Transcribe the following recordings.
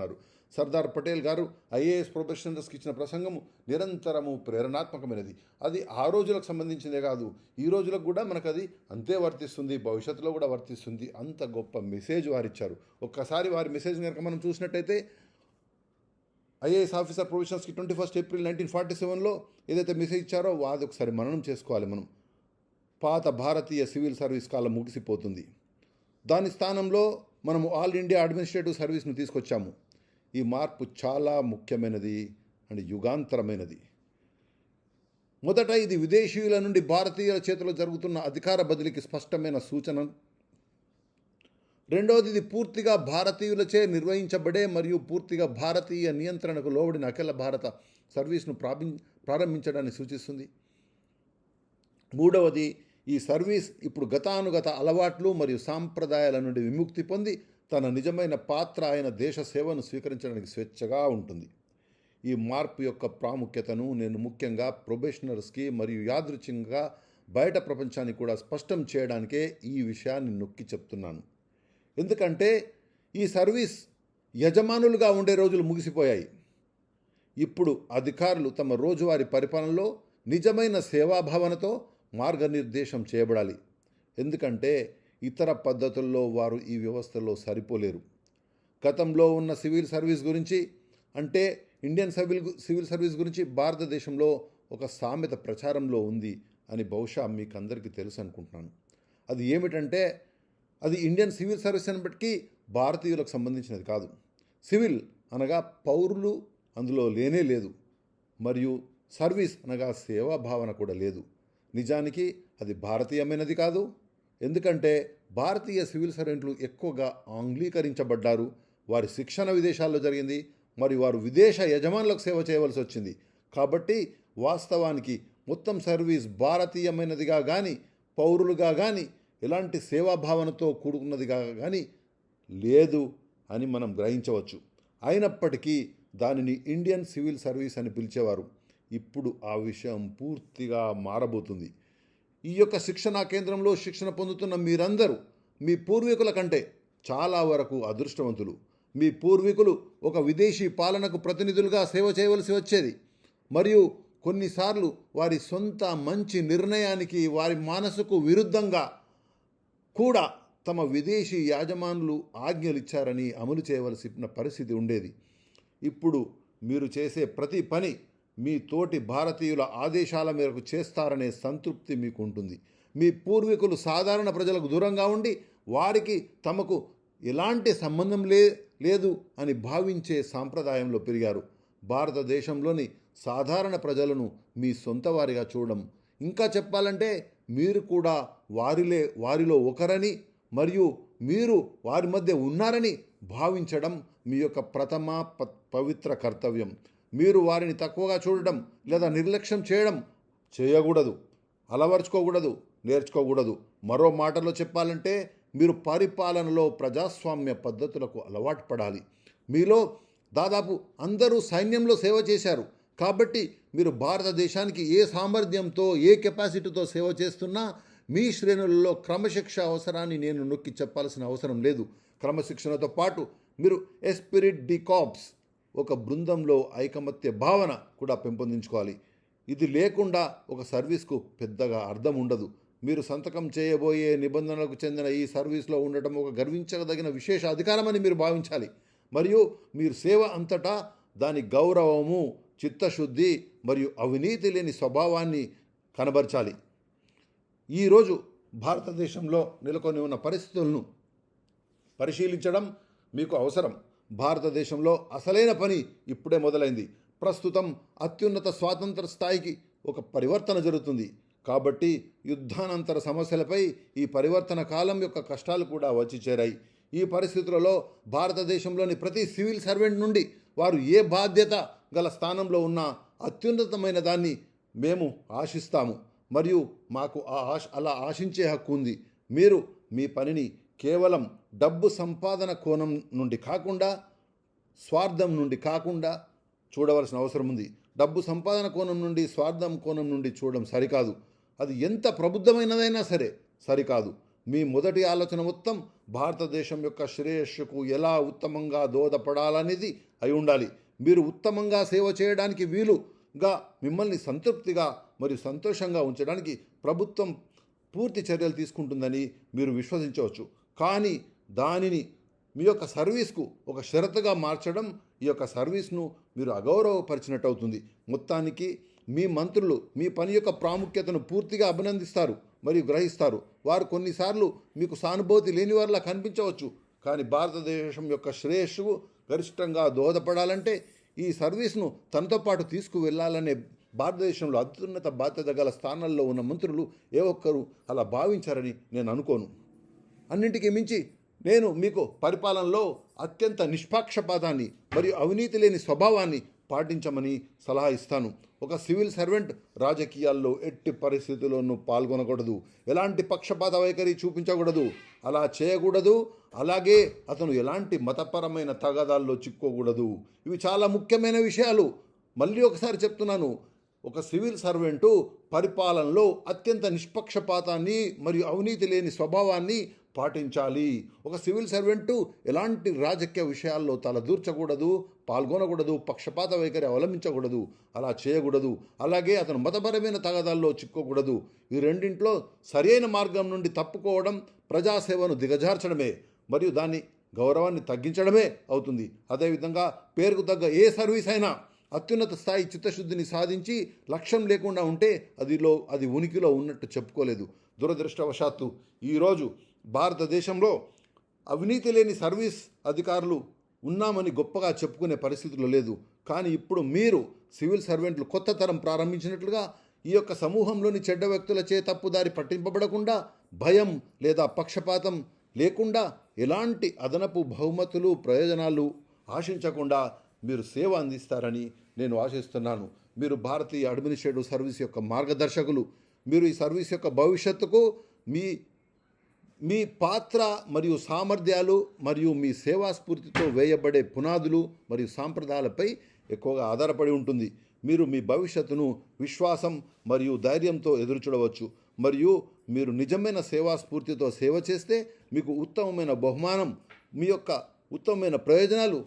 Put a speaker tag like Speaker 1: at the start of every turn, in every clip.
Speaker 1: చేస్తున్నారు. సర్దార్ పటేల్ గారు ఐఏఎస్ ప్రొఫెషనల్స్కి ఇచ్చిన ప్రసంగము నిరంతరము ప్రేరణాత్మకమైనది. అది ఆ రోజులకు సంబంధించిందే కాదు ఈ రోజులకు కూడా మనకు అది అంతే వర్తిస్తుంది భవిష్యత్తులో కూడా వర్తిస్తుంది. అంత గొప్ప మెసేజ్ వారిచ్చారు. ఒక్కసారి వారి మెసేజ్ కనుక మనం చూసినట్టయితే IAS officer ప్రొఫెషనల్స్కి twenty first April nineteen forty సెవెన్లో ఏదైతే మెసేజ్ ఇచ్చారో అది ఒకసారి మననం చేసుకోవాలి మనం. పాత భారతీయ సివిల్ సర్వీస్ కాలం ముగిసిపోతుంది. దాని స్థానంలో మనము ఆల్ ఇండియా అడ్మినిస్ట్రేటివ్ సర్వీస్ను తీసుకొచ్చాము. ఈ మార్పు చాలా ముఖ్యమైనది అండ్ యుగాంతరమైనది. మొదట ఇది విదేశీయుల నుండి భారతీయుల చేతిలో జరుగుతున్న అధికార బదిలీకి స్పష్టమైన సూచన. రెండవది ఇది పూర్తిగా భారతీయులచే నిర్వహించబడే మరియు పూర్తిగా భారతీయ నియంత్రణకు లోబడిన అఖిల భారత సర్వీస్ను ప్రాబి ప్రారంభించడాన్ని సూచిస్తుంది. మూడవది ఈ సర్వీస్ ఇప్పుడు గతానుగత అలవాట్లు మరియు సాంప్రదాయాల నుండి విముక్తి పొంది తన నిజమైన పాత్ర ఆయన దేశ సేవను స్వీకరించడానికి స్వేచ్ఛగా ఉంటుంది. ఈ మార్పు యొక్క ప్రాముఖ్యతను నేను ముఖ్యంగా ప్రొబేషనర్స్కి మరియు యాదృచ్ఛికంగా బయట ప్రపంచానికి కూడా స్పష్టం చేయడానికే ఈ విషయాన్ని నొక్కి చెప్తున్నాను. ఎందుకంటే ఈ సర్వీస్ యజమానులుగా ఉండే రోజులు ముగిసిపోయాయి. ఇప్పుడు అధికారులు తమ రోజువారీ పరిపాలనలో నిజమైన సేవాభావనతో మార్గనిర్దేశం చేయబడాలి. ఎందుకంటే ఇతర పద్ధతుల్లో వారు ఈ వ్యవస్థలో సరిపోలేరు. గతంలో ఉన్న సివిల్ సర్వీస్ గురించి అంటే ఇండియన్ సివిల్ సివిల్ సర్వీస్ గురించి భారతదేశంలో ఒక సామెత ప్రచారంలో ఉంది అని బహుశా మీకు అందరికీ తెలుసు అనుకుంటున్నాను అది ఏమిటంటే అది ఇండియన్ సివిల్ సర్వీస్ అనేప్పటికీ భారతీయులకు సంబంధించినది కాదు. సివిల్ అనగా పౌరులు అందులో లేనే లేదు. మరియు సర్వీస్ అనగా సేవా భావన కూడా లేదు. నిజానికి అది భారతీయమైనది కాదు ఎందుకంటే భారతీయ సివిల్ సర్వెంట్లు ఎక్కువగా ఆంగ్లీకరించబడ్డారు. వారి శిక్షణ విదేశాల్లో జరిగింది. మరియు వారు విదేశ యజమానులకు సేవ చేయవలసి వచ్చింది. కాబట్టి వాస్తవానికి మొత్తం సర్వీస్ భారతీయమైనదిగా కానీ పౌరులుగా కానీ ఎలాంటి సేవాభావనతో కూడుకున్నదిగా కానీ లేదు అని మనం గ్రహించవచ్చు. అయినప్పటికీ దానిని ఇండియన్ సివిల్ సర్వీస్ అని పిలిచేవారు. ఇప్పుడు ఆ విషయం పూర్తిగా మారబోతుంది. ఈ యొక్క శిక్షణా కేంద్రంలో శిక్షణ పొందుతున్న మీరందరూ మీ పూర్వీకుల కంటే చాలా వరకు అదృష్టవంతులు. మీ పూర్వీకులు ఒక విదేశీ పాలనకు ప్రతినిధులుగా సేవ చేయవలసి వచ్చేది. మరియు కొన్నిసార్లు వారి సొంత మంచి నిర్ణయానికి వారి మనసుకు విరుద్ధంగా కూడా తమ విదేశీ యాజమానులు ఆజ్ఞలిచ్చారని అమలు చేయవలసిన పరిస్థితి ఉండేది. ఇప్పుడు మీరు చేసే ప్రతి పని మీ తోటి భారతీయుల ఆదేశాల మేరకు చేస్తారనే సంతృప్తి మీకు ఉంటుంది మీ పూర్వీకులు సాధారణ ప్రజలకు దూరంగా ఉండి వారికి తమకు ఎలాంటి సంబంధం లే లేదు అని భావించే సాంప్రదాయంలో పెరిగారు. భారతదేశంలోని సాధారణ ప్రజలను మీ సొంత వారిగా చూడడం. ఇంకా చెప్పాలంటే మీరు కూడా వారిలే వారిలో ఒకరని మరియు మీరు వారి మధ్య ఉన్నారని భావించడం మీ యొక్క ప్రథమ ప- పవిత్ర కర్తవ్యం. మీరు వారిని తక్కువగా చూడడం లేదా నిర్లక్ష్యం చేయడం చేయకూడదు అలవర్చుకోకూడదు నేర్చుకోకూడదు. మరో మాటలో చెప్పాలంటే మీరు పరిపాలనలో ప్రజాస్వామ్య పద్ధతులకు అలవాటు పడాలి. మీలో దాదాపు అందరూ సైన్యంలో సేవ చేశారు. కాబట్టి మీరు భారతదేశానికి ఏ సామర్థ్యంతో ఏ కెపాసిటీతో సేవ చేస్తున్నా మీ శ్రేణులలో క్రమశిక్ష అవసరాన్ని నేను నొక్కి చెప్పాల్సిన అవసరం లేదు. క్రమశిక్షణతో పాటు మీరు ఎస్పిరిట్ డి కాప్స్ ఒక బృందంలో ఐకమత్య భావన కూడా పెంపొందించుకోవాలి. ఇది లేకుండా ఒక సర్వీస్కు పెద్దగా అర్థం ఉండదు. మీరు సంతకం చేయబోయే నిబంధనలకు చెందిన ఈ సర్వీస్లో ఉండటం ఒక గర్వించదగిన విశేష అధికారమని మీరు భావించాలి. మరియు మీరు సేవ అంతటా దాని గౌరవము చిత్తశుద్ధి మరియు అవినీతి లేని స్వభావాన్ని కనబరచాలి. ఈరోజు భారతదేశంలో నెలకొని ఉన్న పరిస్థితులను పరిశీలించడం మీకు అవసరం. భారతదేశంలో అసలైన పని ఇప్పుడే మొదలైంది. ప్రస్తుతం అత్యున్నత స్వాతంత్ర స్థాయికి ఒక పరివర్తన జరుగుతుంది. కాబట్టి యుద్ధానంతర సమస్యలపై ఈ పరివర్తన కాలం యొక్క కష్టాలు కూడా వచ్చి చేరాయి. ఈ పరిస్థితులలో భారతదేశంలోని ప్రతి సివిల్ సర్వెంట్ నుండి వారు ఏ బాధ్యత గల స్థానంలో ఉన్న అత్యున్నతమైన దాన్ని మేము ఆశిస్తాము. మరియు మాకు ఆ ఆశ అలా ఆశించే హక్కు ఉంది. మీరు మీ పనిని కేవలం డబ్బు సంపాదన కోణం నుండి కాకుండా స్వార్థం నుండి కాకుండా చూడవలసిన అవసరం ఉంది. డబ్బు సంపాదన కోణం నుండి స్వార్థం కోణం నుండి చూడడం సరికాదు. అది ఎంత ప్రబుద్ధమైనదైనా సరే సరికాదు. మీ మొదటి ఆలోచన మొత్తం భారతదేశం యొక్క శ్రేయస్సుకు ఎలా ఉత్తమంగా దోదపడాలనేది అయి ఉండాలి. మీరు ఉత్తమంగా సేవ చేయడానికి వీలుగా మిమ్మల్ని సంతృప్తిగా మరియు సంతోషంగా ఉంచడానికి ప్రభుత్వం పూర్తి చర్యలు తీసుకుంటుందని మీరు విశ్వసించవచ్చు. కానీ దానిని మీ యొక్క సర్వీస్కు ఒక షరతుగా మార్చడం ఈ యొక్క సర్వీస్ను మీరు అగౌరవపరిచినట్టు అవుతుంది మొత్తానికి మీ మంత్రులు మీ పని యొక్క ప్రాముఖ్యతను పూర్తిగా అభినందిస్తారు మరియు గ్రహిస్తారు. వారు కొన్నిసార్లు మీకు సానుభూతి లేని వారిలా కనిపించవచ్చు కానీ భారతదేశం యొక్క శ్రేయస్సుకు గరిష్టంగా దోహదపడాలంటే ఈ సర్వీస్ను తనతో పాటు తీసుకువెళ్ళాలనే భారతదేశంలో అత్యున్నత బాధ్యత గల స్థానాల్లో ఉన్న మంత్రులు ఏ ఒక్కరూ అలా భావించారని నేను అనుకోను. అన్నింటికీ మించి నేను మీకు పరిపాలనలో అత్యంత నిష్పాక్షపాతాన్ని మరియు అవినీతి లేని స్వభావాన్ని పాటించమని సలహా ఇస్తాను. ఒక సివిల్ సర్వెంట్ రాజకీయాల్లో ఎట్టి పరిస్థితుల్లోనూ పాల్గొనకూడదు. ఎలాంటి పక్షపాత వైఖరి చూపించకూడదు. అలా చేయకూడదు. అలాగే అతను ఎలాంటి మతపరమైన తగాదాల్లో చిక్కోకూడదు ఇవి చాలా ముఖ్యమైన విషయాలు. మళ్ళీ ఒకసారి చెప్తున్నాను. ఒక సివిల్ సర్వెంటు పరిపాలనలో అత్యంత నిష్పక్షపాతాన్ని మరియు అవినీతి లేని స్వభావాన్ని పాటించాలి. ఒక సివిల్ సర్వెంటు ఎలాంటి రాజకీయ విషయాల్లో తలదూర్చకూడదు పాల్గొనకూడదు పక్షపాత వైఖరి అవలంబించకూడదు అలా చేయకూడదు. అలాగే అతను మతపరమైన తగదాల్లో చిక్కోకూడదు. ఈ రెండింట్లో సరైన మార్గం నుండి తప్పుకోవడం ప్రజాసేవను దిగజార్చడమే మరియు దాన్ని గౌరవాన్ని తగ్గించడమే అవుతుంది. అదేవిధంగా పేరుకు తగ్గ ఏ సర్వీస్ అయినా అత్యున్నత స్థాయి చిత్తశుద్ధిని సాధించి లక్ష్యం లేకుండా ఉంటే అదిలో అది ఉనికిలో ఉన్నట్టు చెప్పుకోలేదు. దురదృష్టవశాత్తు ఈరోజు భారతదేశంలో అవినీతి లేని సర్వీస్ అధికారులు ఉన్నామని గొప్పగా చెప్పుకునే పరిస్థితుల్లో లేదు. కానీ ఇప్పుడు మీరు సివిల్ సర్వెంట్లు కొత్త తరం ప్రారంభించినట్లుగా ఈ యొక్క సమూహంలోని చెడ్డ వ్యక్తుల చే తప్పుదారి పట్టింపబడకుండా భయం లేదా పక్షపాతం లేకుండా ఎలాంటి అదనపు బహుమతులు ప్రయోజనాలు ఆశించకుండా మీరు సేవ అందిస్తారని నేను ఆశిస్తున్నాను. మీరు భారతీయ అడ్మినిస్ట్రేటివ్ సర్వీస్ యొక్క మార్గదర్శకులు. మీరు ఈ సర్వీస్ యొక్క భవిష్యత్తుకు మీ మీ పాత్ర మరియు సామర్థ్యాలు మరియు మీ సేవా స్ఫూర్తితో వేయబడే పునాదులు మరియు సాంప్రదాయాలపై ఎక్కువగా ఆధారపడి ఉంటుంది. మీరు మీ భవిష్యత్తును విశ్వాసం మరియు ధైర్యంతో ఎదురుచూడవచ్చు మరియు మీరు నిజమైన సేవా స్ఫూర్తితో సేవ చేస్తే మీకు ఉత్తమమైన బహుమానం మీ యొక్క ఉత్తమమైన ప్రయోజనాలు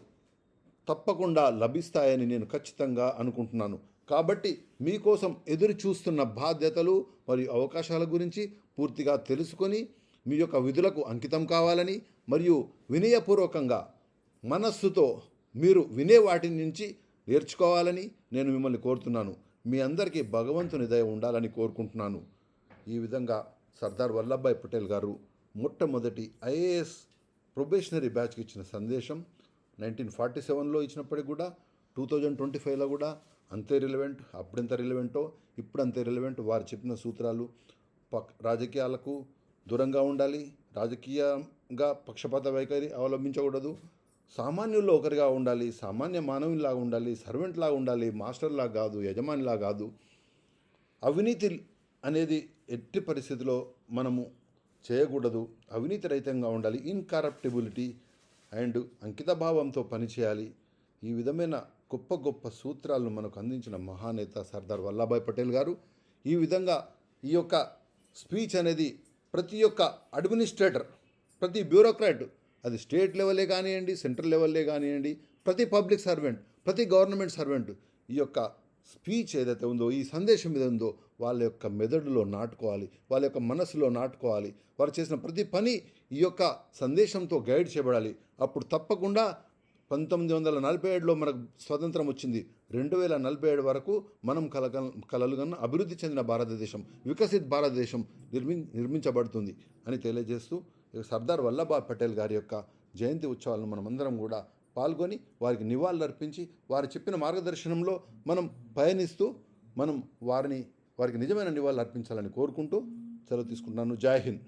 Speaker 1: తప్పకుండా లభిస్తాయని నేను ఖచ్చితంగా అనుకుంటున్నాను. కాబట్టి మీకోసం ఎదురు చూస్తున్న బాధ్యతలు మరియు అవకాశాల గురించి పూర్తిగా తెలుసుకొని మీ యొక్క విధులకు అంకితం కావాలని మరియు వినయపూర్వకంగా మనస్సుతో మీరు వినే వాటి నుంచి నేర్చుకోవాలని నేను మిమ్మల్ని కోరుతున్నాను. మీ అందరికీ భగవంతుని దయ ఉండాలని కోరుకుంటున్నాను. ఈ విధంగా సర్దార్ వల్లభాయ్ పటేల్ గారు మొట్టమొదటి ఐఏఎస్ ప్రొబేషనరీ బ్యాచ్కి ఇచ్చిన సందేశం నైన్టీన్ ఫార్టీ సెవెన్లో ఇచ్చినప్పటికి కూడా టూ థౌజండ్ ట్వంటీ ఫైవ్లో కూడా అంతే రిలవెంట్ అప్పుడెంత రిలవెంటో ఇప్పుడు అంతే రిలవెంట్ వారు చెప్పిన సూత్రాలు పక్ రాజకీయాలకు దూరంగా ఉండాలి రాజకీయంగా పక్షపాత వైఖరి అవలంబించకూడదు. సామాన్యుల్లో ఒకరిగా ఉండాలి సామాన్య మానవునిలాగా ఉండాలి సర్వెంట్లాగా ఉండాలి మాస్టర్లా కాదు యజమానిలా కాదు. అవినీతి అనేది ఎట్టి పరిస్థితిలో మనము చేయకూడదు. అవినీతి రహితంగా ఉండాలి ఇన్కరప్టిబిలిటీ అండ్ అంకితభావంతో పనిచేయాలి. ఈ విధమైన గొప్ప గొప్ప సూత్రాలను మనకు అందించిన మహానేత సర్దార్ వల్లభాయ్ పటేల్ గారు ఈ విధంగా ఈ యొక్క స్పీచ్ అనేది ప్రతి ఒక్క అడ్మినిస్ట్రేటర్ ప్రతి బ్యూరోక్రాట్ అది స్టేట్ లెవెలే కానివ్వండి సెంట్రల్ లెవెల్లే కానివ్వండి ప్రతి పబ్లిక్ సర్వెంట్ ప్రతి గవర్నమెంట్ సర్వెంట్ ఈ యొక్క స్పీచ్ ఏదైతే ఉందో ఈ సందేశం మీద ఉందో వాళ్ళ యొక్క మెదడులో నాటుకోవాలి వాళ్ళ యొక్క మనసులో నాటుకోవాలి వారు చేసిన ప్రతి పని ఈ యొక్క సందేశంతో గైడ్ చేయబడాలి. అప్పుడు తప్పకుండా పంతొమ్మిది వందల నలభై ఏడులో మనకు స్వతంత్రం వచ్చింది. రెండు వేల నలభై ఏడు వరకు మనం కల కలలుగన్న అభివృద్ధి చెందిన భారతదేశం వికసిత్ భారతదేశం నిర్మి నిర్మించబడుతుంది అని తెలియజేస్తూ సర్దార్ వల్లభాయ్ పటేల్ గారి యొక్క జయంతి ఉత్సవాలను మనమందరం కూడా పాల్గొని వారికి నివాళులు అర్పించి వారు చెప్పిన మార్గదర్శనంలో మనం పయనిస్తూ మనం వారిని వారికి నిజమైన నివాళులు అర్పించాలని కోరుకుంటూ సెలవు తీసుకుంటున్నాను. జై హింద్.